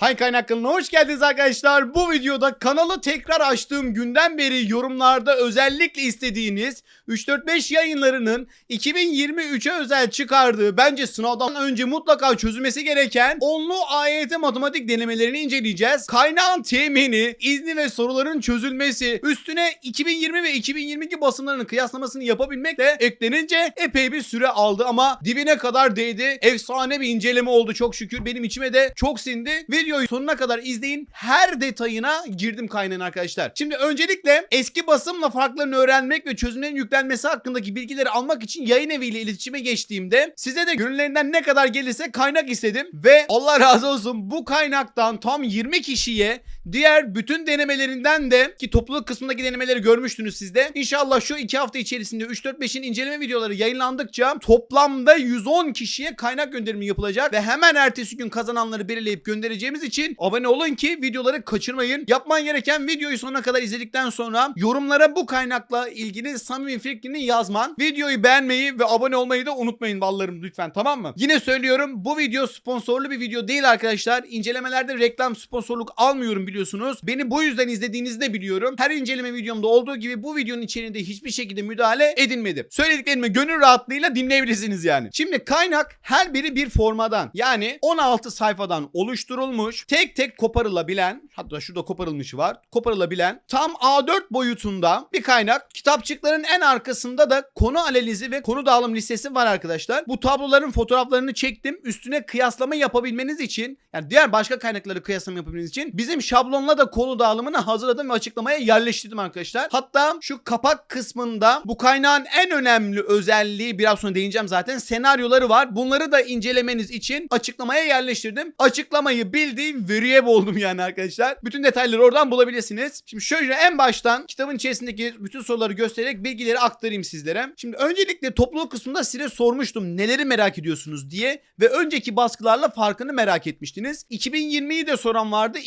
Hay Kaynak kanalına hoş geldiniz arkadaşlar. Bu videoda kanalı tekrar açtığım günden beri yorumlarda özellikle istediğiniz 3-4-5 yayınlarının 2023'e özel çıkardığı bence sınavdan önce mutlaka çözülmesi gereken onlu AYT matematik denemelerini inceleyeceğiz. Kaynağın temini, izni ve soruların çözülmesi, üstüne 2020 ve 2022 basımlarının kıyaslamasını yapabilmek de eklenince epey bir süre aldı ama dibine kadar değdi. Efsane bir inceleme oldu çok şükür. Benim içime de çok sindi. Videoyu sonuna kadar izleyin. Her detayına girdim kaynağın arkadaşlar. Şimdi öncelikle eski basımla farklarını öğrenmek ve çözümlerin yüklenmesi hakkındaki bilgileri almak için yayın eviyle iletişime geçtiğimde size de gönüllerinden ne kadar gelirse kaynak istedim ve Allah razı olsun bu kaynaktan tam 20 kişiye diğer bütün denemelerinden de ki topluluk kısmındaki denemeleri görmüştünüz siz de. İnşallah şu 2 hafta içerisinde 3-4-5'in inceleme videoları yayınlandıkça toplamda 110 kişiye kaynak gönderimi yapılacak ve hemen ertesi gün kazananları belirleyip göndereceğimiz için abone olun ki videoları kaçırmayın. Yapman gereken videoyu sonuna kadar izledikten sonra yorumlara bu kaynakla ilgili samimi fikrini yazman. Videoyu beğenmeyi ve abone olmayı da unutmayın ballarım lütfen tamam mı? Yine söylüyorum bu video sponsorlu bir video değil arkadaşlar. İncelemelerde reklam sponsorluk almıyorum biliyorsunuz. Beni bu yüzden izlediğinizi de biliyorum. Her inceleme videomda olduğu gibi bu videonun içeriğinde hiçbir şekilde müdahale edilmedi. Söylediklerimi gönül rahatlığıyla dinleyebilirsiniz yani. Şimdi kaynak her biri bir formadan yani 16 sayfadan oluşturulmuş tek tek koparılabilen hatta şurada koparılmışı var koparılabilen tam A4 boyutunda bir kaynak. Kitapçıkların en arkasında da konu analizi ve konu dağılım listesi var arkadaşlar. Bu tabloların fotoğraflarını çektim. Üstüne kıyaslama yapabilmeniz için yani diğer başka kaynakları kıyaslama yapabilmeniz için bizim şablonla da konu dağılımını hazırladım ve açıklamaya yerleştirdim arkadaşlar. Hatta şu kapak kısmında bu kaynağın en önemli özelliği biraz sonra değineceğim zaten senaryoları var. Bunları da incelemeniz için açıklamaya yerleştirdim. Açıklamayı bildiğim veriye boğuldum yani arkadaşlar. Bütün detayları oradan bulabilirsiniz. Şimdi şöyle en baştan kitabın içerisindeki bütün soruları göstererek bilgileri aktarayım sizlere. Şimdi öncelikle topluluk kısmında size sormuştum neleri merak ediyorsunuz diye ve önceki baskılarla farkını merak etmiştiniz. 2020'yi de soran vardı,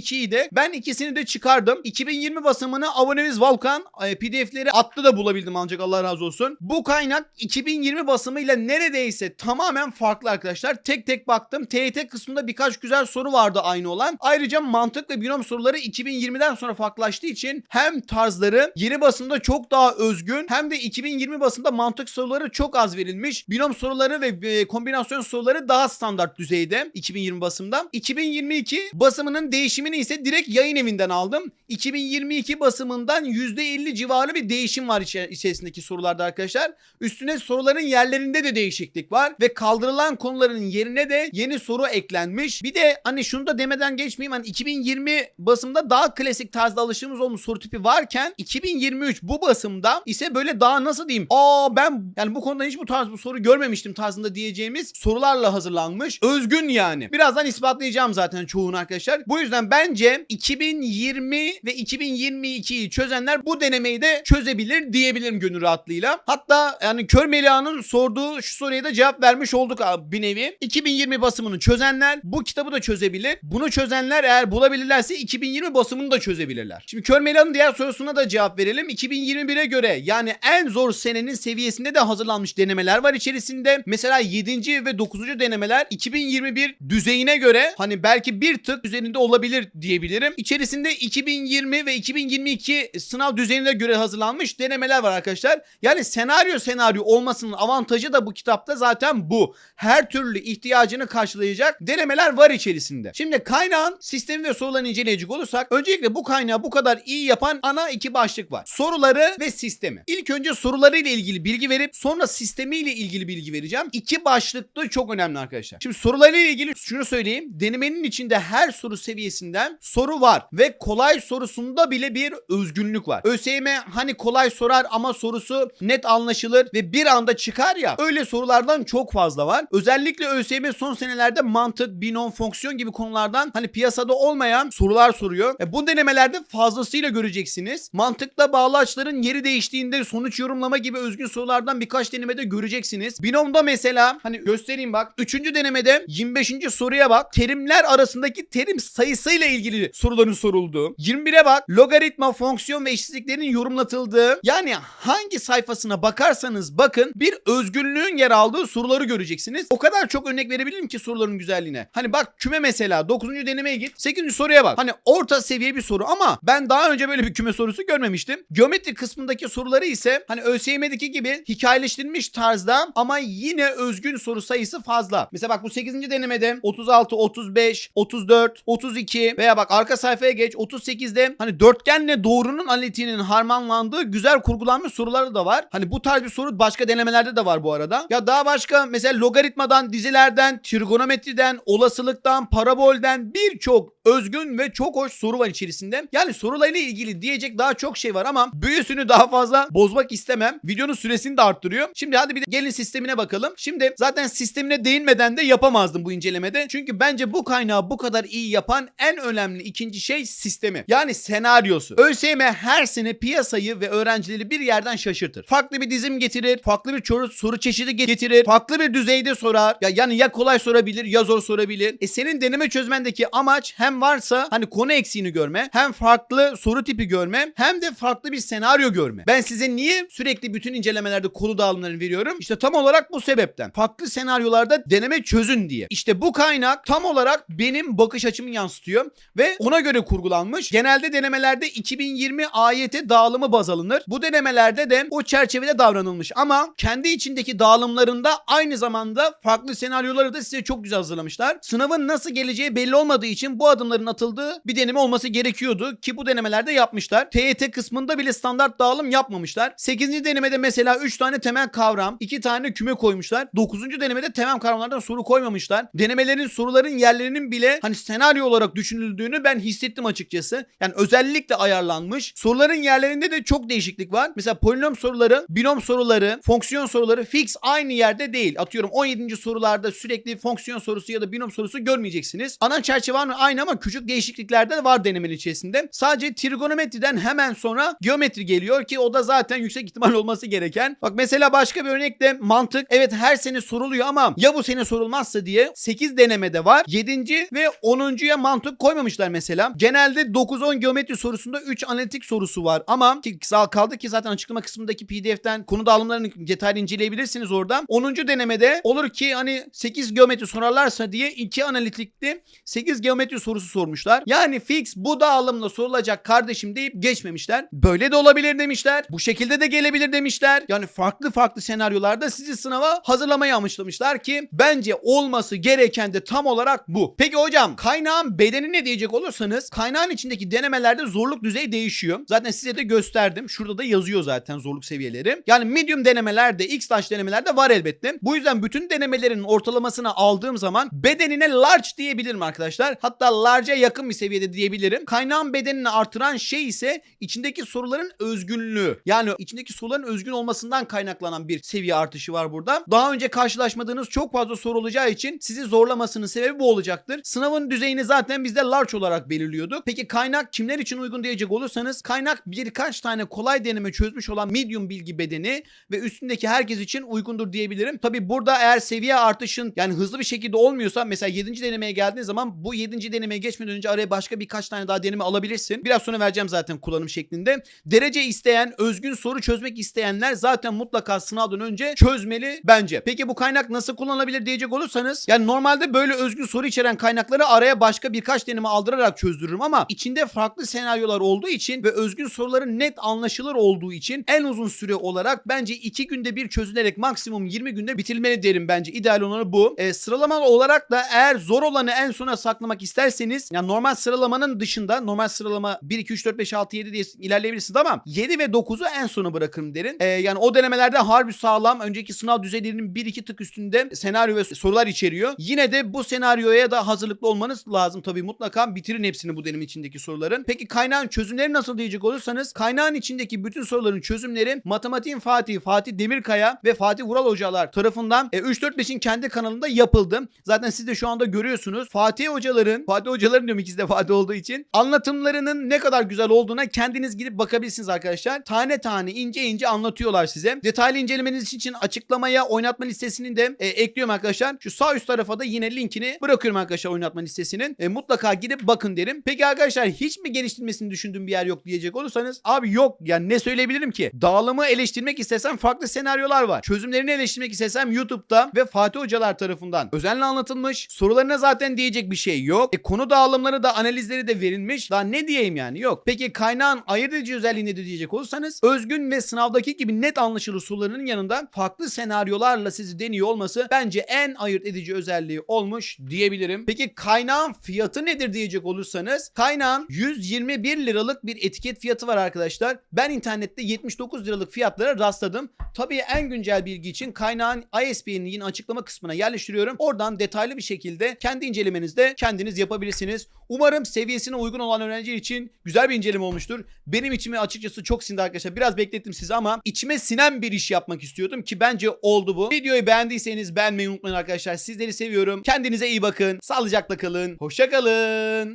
2022'yi de. Ben ikisini de çıkardım. 2020 basımını abonemiz Volkan e, PDF'leri attı da bulabildim ancak Allah razı olsun. Bu kaynak 2020 basımıyla neredeyse tamamen farklı arkadaşlar. Tek tek baktım. TYT kısmında birkaç güzel soru vardı aynı olan. Ayrıca mantık ve binom soruları 2020'den sonra farklılaştığı için hem tarzları yeni basımda çok daha özgün hem de 2020 basımda mantık soruları çok az verilmiş. Binom soruları ve kombinasyon soruları daha standart düzeyde 2020 basımda. 2022 basımının değişimini ise direkt yayın evinden aldım. 2022 basımından %50 civarı bir değişim var içe- içerisindeki sorularda arkadaşlar. Üstüne soruların yerlerinde de değişiklik var ve kaldırılan konuların yerine de yeni soru eklenmiş. Bir de hani şunu da demeden geçmeyeyim hani 2020 basımda daha klasik tarzda alıştığımız olmuş soru tipi varken 2023 bu basımda ise böyle daha nasıl diyeyim aa ben yani bu konuda hiç bu tarz bu soru görmemiştim tarzında diyeceğimiz sorularla hazırlanmış. Özgün yani. Birazdan ispatlayacağım zaten çoğunu arkadaşlar. Bu yüzden bence 2020 ve 2022'yi çözenler bu denemeyi de çözebilir diyebilirim gönül rahatlığıyla. Hatta yani Kör Melia'nın sorduğu şu soruya da cevap vermiş olduk abi bir nevi. 2020 basımını çözenler bu kitabı da çözebilir. Bunu çözenler eğer bulabilirlerse 2020 basımını da çözebilirler. Şimdi Kör Melia'nın diğer sorusuna da cevap verelim. 2021'e göre yani en zor senenin seviyesinde de hazırlanmış denemeler var içerisinde. Mesela 7. ve 9. denemeler 2021 düzeyine göre hani belki bir tık üzerinde olabilir diyebilirim. İçerisinde 2020 ve 2022 sınav düzeyine göre hazırlanmış denemeler var arkadaşlar. Yani senaryo senaryo olmasının avantajı da bu kitapta zaten bu. Her türlü ihtiyacını karşılayacak denemeler var içerisinde. Şimdi kaynağın sistemi ve sorularını inceleyecek olursak öncelikle bu kaynağı bu kadar iyi yapan ana iki başlık var. Soruları ve sistemi. İlk önce sorularıyla ilgili bilgi verip sonra sistemiyle ilgili bilgi vereceğim. İki başlıkta çok önemli arkadaşlar. Şimdi sorularıyla ilgili şunu söyleyeyim. Denemenin içinde her soru seviyesinden soru var ve kolay sorusunda bile bir özgünlük var. ÖSYM hani kolay sorar ama sorusu net anlaşılır ve bir anda çıkar ya. Öyle sorulardan çok fazla var. Özellikle ÖSYM son senelerde mantık, binom, fonksiyon gibi konulardan hani piyasada olmayan sorular soruyor. E, bu denemelerde fazlasıyla göreceksiniz. Mantıkla bağlaçların yeri değiştiğinde sonuç yorumlama gibi özgün sorulardan birkaç denemede göreceksiniz. Binomda mesela hani göstereyim bak. Üçüncü denemede 25. soruya bak. Terimler arasındaki terim sayısıyla ilgili soruların sorulduğu. 21'e bak. Logaritma, fonksiyon ve eşitliklerin yorumlatıldığı. Yani hangi sayfasına bakarsanız bakın bir özgünlüğün yer aldığı soruları göreceksiniz. O kadar çok örnek verebilirim ki soruların güzelliğine. Hani bak küme mesela 9. denemeye git. 8. soruya bak. Hani orta seviye bir soru ama ben daha önce böyle bir küme sorusu görmemiştim. Geometri kısmındaki soruları ise hani ÖSYM'deki gibi hikayeleştirilmiş tarzda ama yine özgün soru sayısı fazla. Mesela bak bu 8. denemede 36, 35, 34, 32 veya bak arka sayfaya geç 38'de hani dörtgenle doğrunun analitiğinin harmanlandığı güzel kurgulanmış soruları da var. Hani bu tarz bir soru başka denemelerde de var bu arada. Ya daha başka mesela logaritmadan, dizilerden, trigonometriden, olasılıktan, parabolden birçok özgün ve çok hoş soru var içerisinde. Yani sorularla ilgili diyecek daha çok şey var ama büyüsünü daha fazla bozmak istemem. Videonun süresini de arttırıyor. Şimdi hadi bir de gelin sistemine bakalım. Şimdi zaten sistemine değinmeden de yapamazdım bu incelemede. Çünkü bence bu kaynağı bu kadar iyi yapan en önemli ikinci şey sistemi. Yani senaryosu. ÖSYM her sene piyasayı ve öğrencileri bir yerden şaşırtır. Farklı bir dizim getirir, farklı bir soru, soru çeşidi getirir, farklı bir düzeyde sorar. Ya yani ya kolay sorabilir ya zor sorabilir. E senin deneme çözmendeki amaç hem varsa hani konu eksiğini görme, hem farklı soru tipi görme, hem de farklı bir senaryo görme. Ben size niye sürekli bütün incelemelerde konu dağılımlarını veriyorum? İşte tam olarak bu sebepten. Farklı senaryolarda deneme çözün diye. İşte bu kaynak tam olarak benim bakış açımı yansıtıyor ve ona göre kurgulanmış. Genelde denemelerde 2020 AYT dağılımı baz alınır. Bu denemelerde de o çerçevede davranılmış ama kendi içindeki dağılımlarında aynı zamanda farklı senaryoları da size çok güzel hazırlamışlar. Sınavın nasıl geleceği belli olmadığı için bu adımların atıldığı bir deneme olması gerekiyordu ki bu denemelerde yapmışlar. TYT kısmında bile standart dağılım yapmamışlar. 8. denemede mesela 3 tane temel kavram, 2 tane küme koymuşlar. 9. denemede temel kavramlardan soru koymamışlar. Denemelerin soruların yerlerinin bile hani senaryo olarak düşünüldüğünü ben hissettim açıkçası. Yani özellikle ayarlanmış. Soruların yerlerinde de çok değişiklik var. Mesela polinom soruları, binom soruları, fonksiyon soruları fix aynı yerde değil. Atıyorum 17. sorularda sürekli fonksiyon sorusu ya da binom sorusu görmeyeceksiniz. Ana çerçeve aynı ama küçük değişiklikler de var denemenin içerisinde. Sadece trigonometriden hemen sonra geometri geliyor ki o da zaten yüksek ihtimal olması gereken. Bak mesela başka bir örnek de mantık. Evet her sene soruluyor ama ya bu sene sorulmazsa diye 8 denemede var. 7. ve 10.ya mantık koymamışlar mesela. Genelde 9-10 geometri sorusunda 3 analitik sorusu var ama ki kaldı ki zaten açıklama kısmındaki pdf'ten konu dağılımlarını detaylı inceleyebilirsiniz orada. 10. denemede olur ki hani 8 geometri sorarlarsa diye 2 analitikli 8 geometri sorusu sormuşlar. Yani fix bu dağılımla sorulacak kardeşim deyip geçmemişler. Böyle de olabilir demişler. Bu şekilde de gelebilir demişler. Yani farklı farklı senaryolarda sizi sınava hazırlamaya amaçlamışlar ki bence olması gereken de tam olarak bu. Peki hocam kaynağın bedeni ne diyecek olursanız kaynağın içindeki denemelerde zorluk düzeyi değişiyor. Zaten size de gösterdim. Şurada da yazıyor zaten zorluk seviyeleri. Yani medium denemelerde, X-Large denemelerde var elbette. Bu yüzden bütün denemelerin ortalamasını aldığım zaman bedenine large diyebilirim arkadaşlar. Hatta large'a yakın bir seviyede diyebilirim. Kaynağın bedenini artıran şey ise içindeki soruların özgünlüğü. Yani içindeki soruların özgün olmasından kaynaklanan bir seviye artışı var burada. Daha önce karşılaşmadığınız çok fazla soru olacağı için sizi zorlamasının sebebi bu olacaktır. Sınavın düzeyini zaten bizde large olarak belirliyorduk. Peki kaynak kimler için uygun diyecek olursanız kaynak birkaç tane kolay deneme çözmüş olan medium bilgi bedeni ve üstündeki herkes için uygundur diyebilirim. Tabi burada eğer seviye artışın yani hızlı bir şekilde olmuyorsa mesela 7. denemeye geldiğiniz zaman bu 7. denemeye geçmeden önce araya başka birkaç tane daha deneme alabilirsin. Biraz sonra vereceğim zaten kullanım şeklinde. Derece isteyen, özgün soru çözmek isteyenler zaten mutlaka sınavdan önce çözmeli bence. Peki bu kaynak nasıl kullanılabilir diyecek olursanız yani normalde böyle özgün soru içeren kaynakları araya başka birkaç deneme aldırarak çözdürürüm ama içinde farklı senaryolar olduğu için ve özgün soruların net anlaşılır olduğu için en uzun süre olarak bence 2 günde bir çözülerek maksimum 20 günde bitirilmeli derim bence. İdeal olanı bu. E, sıralama olarak da eğer zor olanı en sona saklamak isterseniz yani normal sıralamanın dışında normal sıralama 1 2 3 4 5 6 7 diye ilerleyebilirsiniz ama 7 ve 9'u en sona bırakırım derin. E, yani o denemelerde harbi sağlam önceki sınav düzeylerinin 1 2 tık üstünde senaryo ve sorular içeriyor. Yine de bu senaryoya da hazırlıklı olmanız lazım tabii mutlaka bitirin hepsini bu dönem içindeki soruların. Peki kaynağın çözümleri nasıl diyecek olursanız kaynağın içindeki bütün soruların çözümleri matematiğin Fatih, Fatih Demirkaya ve Fatih Vural hocalar tarafından e, 3-4-5'in kendi kanalında yapıldı. Zaten siz de şu anda görüyorsunuz. Fatih hocaların, Fatih hocaların diyorum ikisi de Fatih olduğu için anlatımlarının ne kadar güzel olduğuna kendiniz gidip bakabilirsiniz arkadaşlar. Tane tane ince ince anlatıyorlar size. Detaylı incelemeniz için açıklamaya oynatma listesini de e, ekliyorum arkadaşlar. Şu sağ üst tarafa da yine linkini bırakıyorum arkadaşlar oynatma listesinin. E, mutlaka gidip bakın derim. Peki arkadaşlar hiç mi geliştirmesini düşündüğüm bir yer yok diyecek olursanız abi yok yani ne söyleyebilirim ki? Dağılımı eleştirmek istesem farklı senaryolar var. Çözümlerini eleştirmek istesem YouTube'da ve Fatih hocalar tarafından özenle anlatılmış. Sorularına zaten diyecek bir şey yok. E, konu dağılımları da analizleri de verilmiş. Daha ne diyeyim yani yok. Peki kaynağın ayırt edici özelliği nedir diyecek olursanız özgün ve sınavdaki gibi net anlaşılır sorularının yanında farklı senaryolarla sizi deniyor olması bence en ayırt edici özelliği olmuş diyebilirim. Peki kaynağın fiyatı nedir diyecek olursanız kaynağın 121 liralık bir etiket fiyatı var arkadaşlar. Ben internette 79 liralık fiyatlara rastladım. Tabii en güncel bilgi için kaynağın ISBN'ini yine açıklama kısmına yerleştiriyorum. Oradan detaylı bir şekilde kendi incelemenizde kendiniz yapabilirsiniz. Umarım seviyesine uygun olan öğrenciler için güzel bir inceleme olmuştur. Benim içime açıkçası çok sindi arkadaşlar. Biraz beklettim sizi ama içime sinen bir iş yapmak istiyordum ki bence oldu bu. Videoyu beğendiyseniz beğenmeyi unutmayın arkadaşlar. Sizleri seviyorum. Kendinize iyi bakın. Sağlıcakla kalın. Hoşça kalın. Weihnachten!